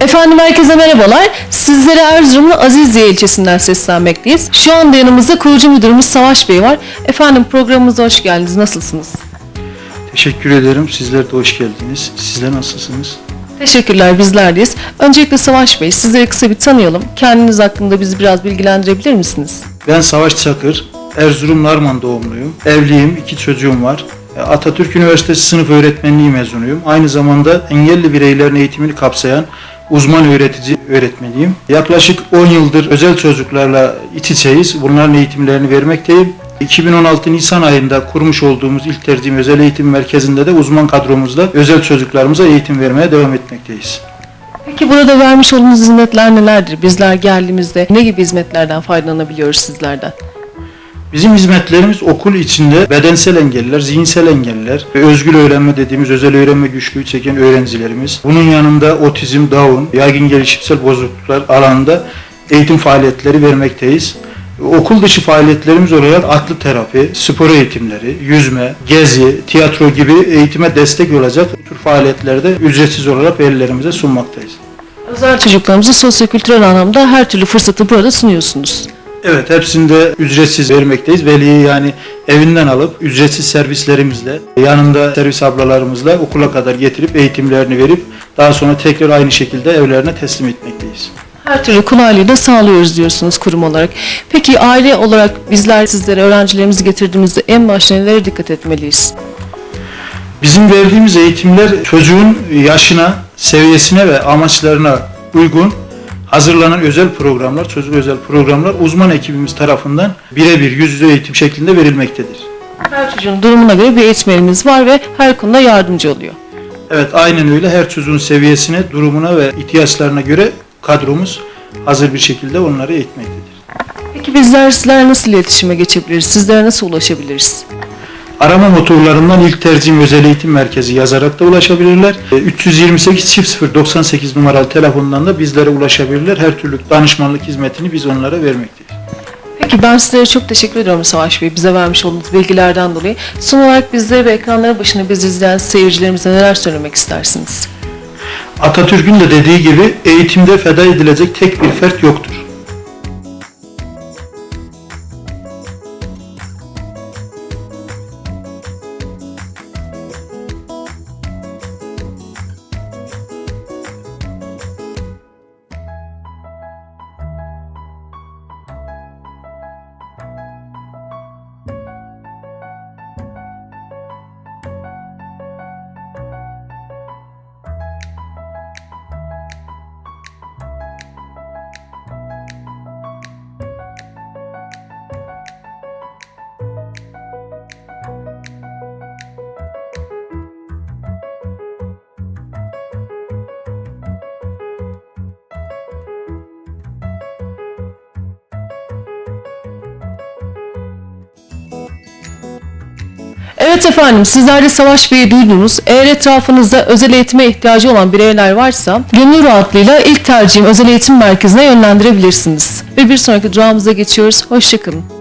Efendim herkese merhabalar. Sizlere Erzurum'un Azizye ilçesinden seslenmekteyiz. Şu anda yanımızda kurucu müdürümüz Savaş Bey var. Efendim programımıza hoş geldiniz. Nasılsınız? Teşekkür ederim. Sizler de hoş geldiniz. Sizler nasılsınız? Teşekkürler bizlerdeyiz. Öncelikle Savaş Bey sizleri kısa bir tanıyalım. Kendiniz hakkında bizi biraz bilgilendirebilir misiniz? Ben Savaş Çakır. Erzurum Narman doğumluyum. Evliyim. iki çocuğum var. Atatürk Üniversitesi sınıf öğretmenliği mezunuyum. Aynı zamanda engelli bireylerin eğitimini kapsayan uzman öğretici öğretmeniyim. Yaklaşık 10 yıldır özel çocuklarla iç içeyiz. Bunların eğitimlerini vermekteyim. 2016 Nisan ayında kurmuş olduğumuz ilk tercihim özel eğitim merkezinde de uzman kadromuzla özel çocuklarımıza eğitim vermeye devam etmekteyiz. Peki burada vermiş olduğunuz hizmetler nelerdir? Bizler geldiğimizde ne gibi hizmetlerden faydalanabiliyoruz sizlerden? Bizim hizmetlerimiz okul içinde bedensel engelliler, zihinsel engelliler ve özgür öğrenme dediğimiz özel öğrenme güçlüğü çeken öğrencilerimiz. Bunun yanında otizm, Down, yaygın gelişimsel bozukluklar alanında eğitim faaliyetleri vermekteyiz. Okul dışı faaliyetlerimiz olarak atlı terapi, spor eğitimleri, yüzme, gezi, tiyatro gibi eğitime destek olacak bu tür faaliyetlerde ücretsiz olarak velilerimize sunmaktayız. Özel çocuklarımıza sosyokültürel anlamda her türlü fırsatı burada sunuyorsunuz. Evet hepsinde ücretsiz vermekteyiz. Veliyi yani evinden alıp ücretsiz servislerimizle yanında servis ablalarımızla okula kadar getirip eğitimlerini verip daha sonra tekrar aynı şekilde evlerine teslim etmekteyiz. Her türlü kolaylığı da sağlıyoruz diyorsunuz kurum olarak. Peki aile olarak bizler sizlere öğrencilerimizi getirdiğimizde en başta nelere dikkat etmeliyiz? Bizim verdiğimiz eğitimler çocuğun yaşına, seviyesine ve amaçlarına uygun hazırlanan özel programlar, çocuk özel programlar uzman ekibimiz tarafından birebir yüz yüze eğitim şeklinde verilmektedir. Her çocuğun durumuna göre bir eğitmenimiz var ve her konuda yardımcı oluyor. Evet aynen öyle her çocuğun seviyesine, durumuna ve ihtiyaçlarına göre kadromuz hazır bir şekilde onları eğitmektedir. Peki bizler sizlerle nasıl iletişime geçebiliriz? Sizlere nasıl ulaşabiliriz? Arama motorlarından ilk tercihim özel eğitim merkezi yazarak da ulaşabilirler. E, 328 çift 098 numaralı telefondan da bizlere ulaşabilirler. Her türlü danışmanlık hizmetini biz onlara vermekteyiz. Peki ben sizlere çok teşekkür ediyorum Savaş Bey bize vermiş olduğunuz bilgilerden dolayı. Son olarak bizlere ve ekranların başında bizi izleyen seyircilerimize neler söylemek istersiniz? Atatürk'ün de dediği gibi eğitimde feda edilecek tek bir fert yoktur. Evet efendim sizler de Savaş Bey'i duydunuz. Eğer etrafınızda özel eğitime ihtiyacı olan bireyler varsa gönül rahatlığıyla ilk tercihim özel eğitim merkezine yönlendirebilirsiniz. Ve bir sonraki durağımıza geçiyoruz. Hoşçakalın.